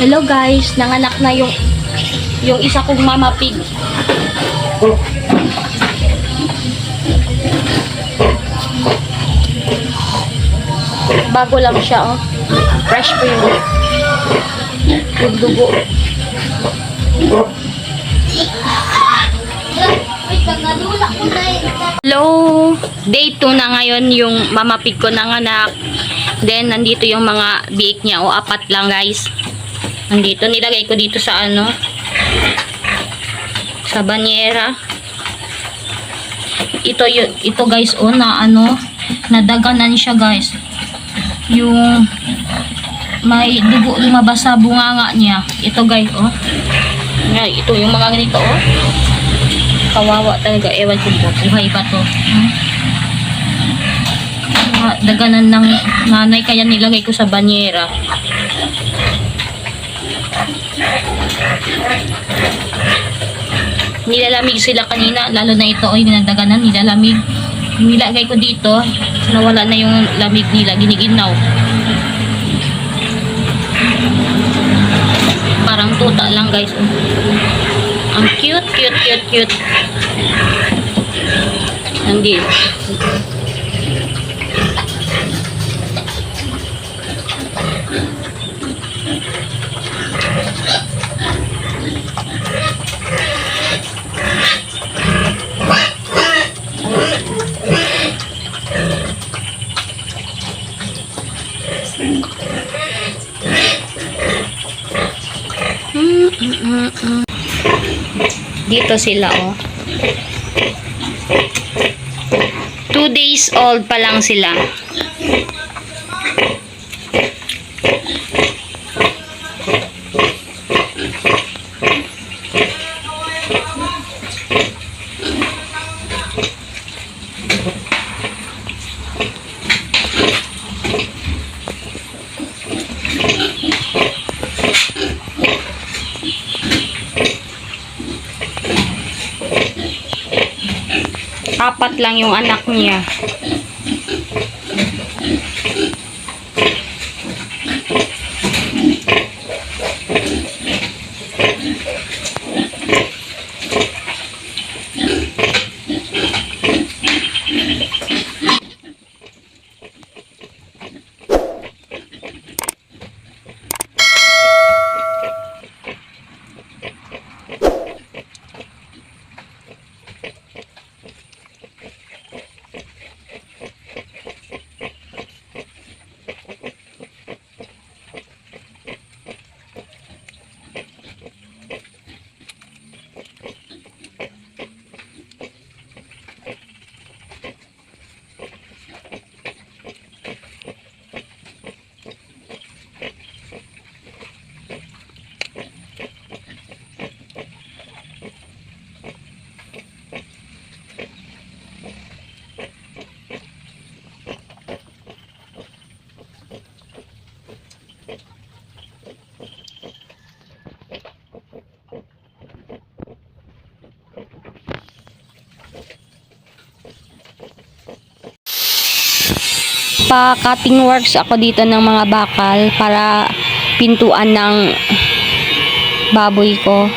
Hello guys, nanganak na yung yung isa kong mama pig. Bago lang siya, oh. Fresh po yung dugo. Hello! Day 2 na ngayon yung mama pig ko nanganak. Then, nandito yung mga biik niya. O, apat lang guys. Nandito. Nilagay ko dito sa ano. Sa banyera. Ito, ito guys, o, na ano. Nadaganan siya guys. Yung may dugo lumabas sa bunganga niya. Ito guys, oh. Nga, ito yung mga ganito, oh. Kawawa talaga. Ewan ko po. Buhay ba to? Hmm? Daganan ng nanay kaya nilagay ko sa banyera. Nilalamig sila kanina, lalo na ito, oy, nadaganan, nilalamig. Nilagay ko dito, nawala na yung lamig nila, giniginaw. Parang tuta lang guys. oh. Ang cute, cute, cute, cute. Nandito. Dito sila, oh. Two days old pa lang sila. Apat lang yung anak niya. Pa-cutting works ako dito ng mga bakal para pintuan ng baboy ko.